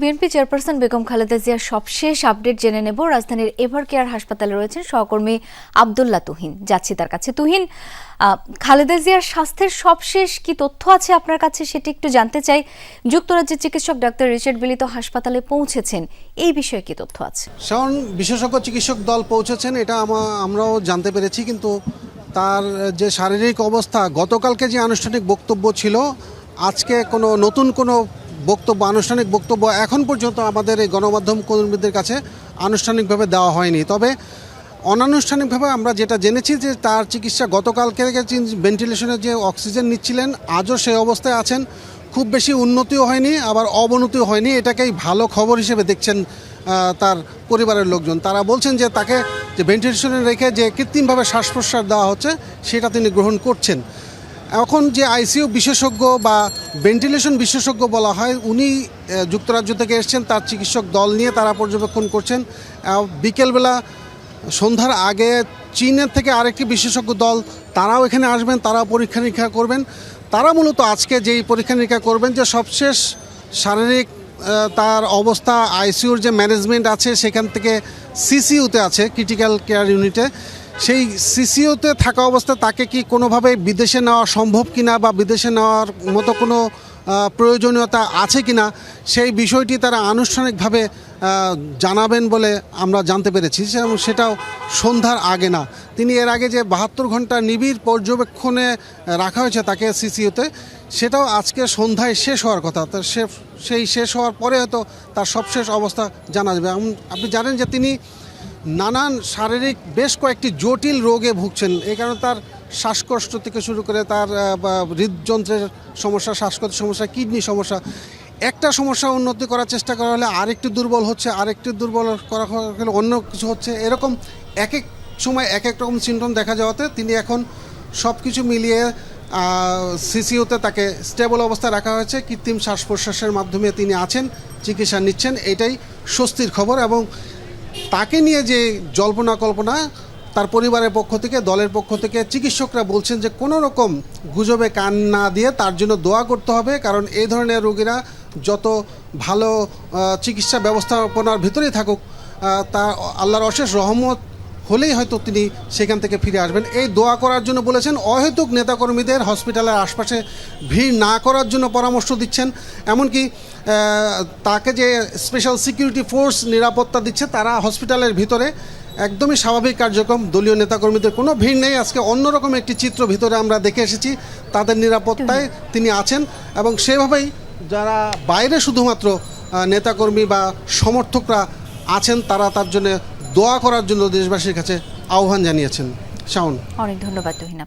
BNP chairperson Begum Khaleda জিয়ার সবশেষ update জেনে নেব। রাজধানীর এভার কেয়ার হাসপাতালে রয়েছেন সহকর্মী আবদুল্লাহ তুহিন। যাচ্ছি তার কাছে। তুহিন খালেদা জিয়ার স্বাস্থ্যের সবশেষ কি তথ্য আছে আপনার কাছে সেটি একটু জানতে চাই। যুক্তরাজ্যের চিকিৎসক ডাক্তার রিচার্ড বিলিত হাসপাতালে পৌঁছেছেন। এই বিষয়ে কি তথ্য আছে? শাওন, বিশেষজ্ঞ চিকিৎসক দল পৌঁছেছেন, এটা আমরাও জানতে পেরেছি, কিন্তু তার যে শারীরিক অবস্থা, গতকালকে যে আনুষ্ঠানিক বক্তব্য ছিল, আজকে কোনো নতুন কোনো বক্তব্য, আনুষ্ঠানিক বক্তব্য এখন পর্যন্ত আমাদের এই গণমাধ্যম কর্মীদের কাছে আনুষ্ঠানিকভাবে দেওয়া হয়নি। তবে অনানুষ্ঠানিকভাবে আমরা যেটা জেনেছি যে তার চিকিৎসা গতকালকে ভেন্টিলেশনে যে অক্সিজেন নিচ্ছিলেন, আজও সেই অবস্থায় আছেন। খুব বেশি উন্নতিও হয়নি, আবার অবনতিও হয়নি। এটাকেই ভালো খবর হিসেবে দেখছেন তার পরিবারের লোকজন। তারা বলছেন যে তাকে যে ভেন্টিলেশনে রেখে যে কৃত্রিমভাবে শ্বাস প্রশ্বাস দেওয়া হচ্ছে, সেটা তিনি গ্রহণ করছেন। এখন যে আইসিইউ বিশেষজ্ঞ বা ভেন্টিলেশন বিশেষজ্ঞ বলা হয়, উনি যুক্তরাজ্য থেকে এসেছেন, তার চিকিৎসক দল নিয়ে তারা পর্যবেক্ষণ করছেন। বিকেলবেলা সন্ধ্যার আগে চীনের থেকে আরেকটি বিশেষজ্ঞ দল, তারাও এখানে আসবেন, তারাও পরীক্ষা নিরীক্ষা করবেন। তারা মূলত আজকে যেই পরীক্ষা নিরীক্ষা করবেন যে সবশেষ শারীরিক তার অবস্থা, আইসিইউর যে ম্যানেজমেন্ট আছে, সেখান থেকে সিসিইউতে আছে, ক্রিটিক্যাল কেয়ার ইউনিটে। সেই সিসিওতে থাকা অবস্থায় তাকে কি কোনোভাবে বিদেশে নেওয়া সম্ভব কিনা বা বিদেশে নেওয়ার মতো কোনো প্রয়োজনীয়তা আছে কিনা, সেই বিষয়টি তারা আনুষ্ঠানিকভাবে জানাবেন বলে আমরা জানতে পেরেছি এবং সেটাও সন্ধ্যার আগে না। তিনি এর আগে যে বাহাত্তর ঘণ্টা নিবিড় পর্যবেক্ষণে রাখা হয়েছে তাকে সিসিউতে সেটাও আজকে সন্ধ্যায় শেষ হওয়ার কথা। তো সে, সেই শেষ হওয়ার পরে হয়তো তার সবশেষ অবস্থা জানা যাবে। আপনি জানেন যে তিনি নানান শারীরিক বেশ কয়েকটি জটিল রোগে ভুগছেন। এই কারণে তার শ্বাসকষ্ট থেকে শুরু করে তার হৃদযন্ত্রের সমস্যা শ্বাসকষ্টের সমস্যা কিডনি সমস্যা, একটা সমস্যা উন্নতি করার চেষ্টা করা হলে আরেকটি দুর্বল হচ্ছে, আরেকটি দুর্বল করা হলে অন্য কিছু হচ্ছে। এরকম এক এক সময় এক এক রকম সিমটম দেখা যাওয়াতে তিনি এখন সব কিছু মিলিয়ে সিসিওতে তাকে স্টেবল অবস্থায় রাখা হয়েছে। কৃত্রিম শ্বাস প্রশ্বাসের মাধ্যমে তিনি আছেন, চিকিৎসা নিচ্ছেন। এটাই স্বস্তির খবর এবং তাকে নিয়ে যে জল্পনা কল্পনা তার পরিবারের পক্ষ থেকে, দলের পক্ষ থেকে চিকিৎসকরা বলছেন যে কোনো রকম গুজবে কান না দিয়ে তার জন্য দোয়া করতে হবে, কারণ এই ধরনের রোগীরা যত ভালো চিকিৎসা ব্যবস্থাপনার ভিতরেই থাকুক তা আল্লাহর অশেষ রহমত হলেই হয়তো তিনি সেখান থেকে ফিরে আসবেন। এই দোয়া করার জন্য বলেছেন, অহেতুক নেতাকর্মীদের হসপিটালের আশপাশে ভিড় না করার জন্য পরামর্শ দিচ্ছেন। এমনকি তাকে যে স্পেশাল সিকিউরিটি ফোর্স নিরাপত্তা দিচ্ছে, তারা হসপিটালের ভিতরে একদমই স্বাভাবিক কার্যক্রম। দলীয় নেতাকর্মীদের কোনো ভিড় নেই। আজকে অন্যরকম একটি চিত্র ভিতরে আমরা দেখে এসেছি। তাদের নিরাপত্তায় তিনি আছেন এবং সেভাবেই যারা বাইরে শুধুমাত্র নেতাকর্মী বা সমর্থকরা আছেন, তারা তার জন্য দোয়া করার জন্য দেশবাসীর কাছে আহ্বান জানিয়েছেন শাওন অনেক ধন্যবাদ তুহিন।